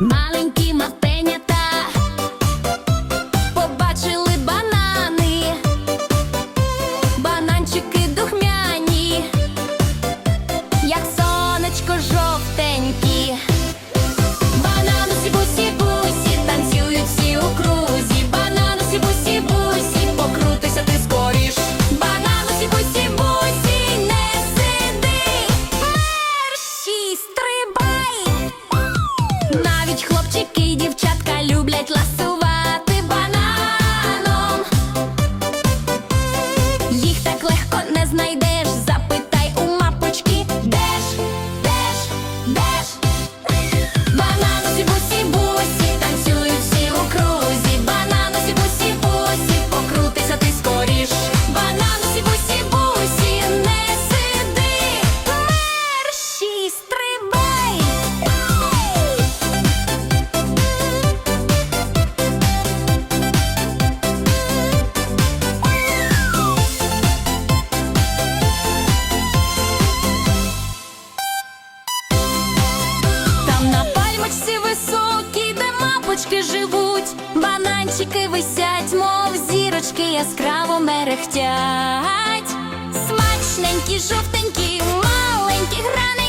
My Snyder. Грибочки живуть, бананчики висять, мов зірочки яскраво мерехтять, смачненькі, жовтенькі, маленькі грани.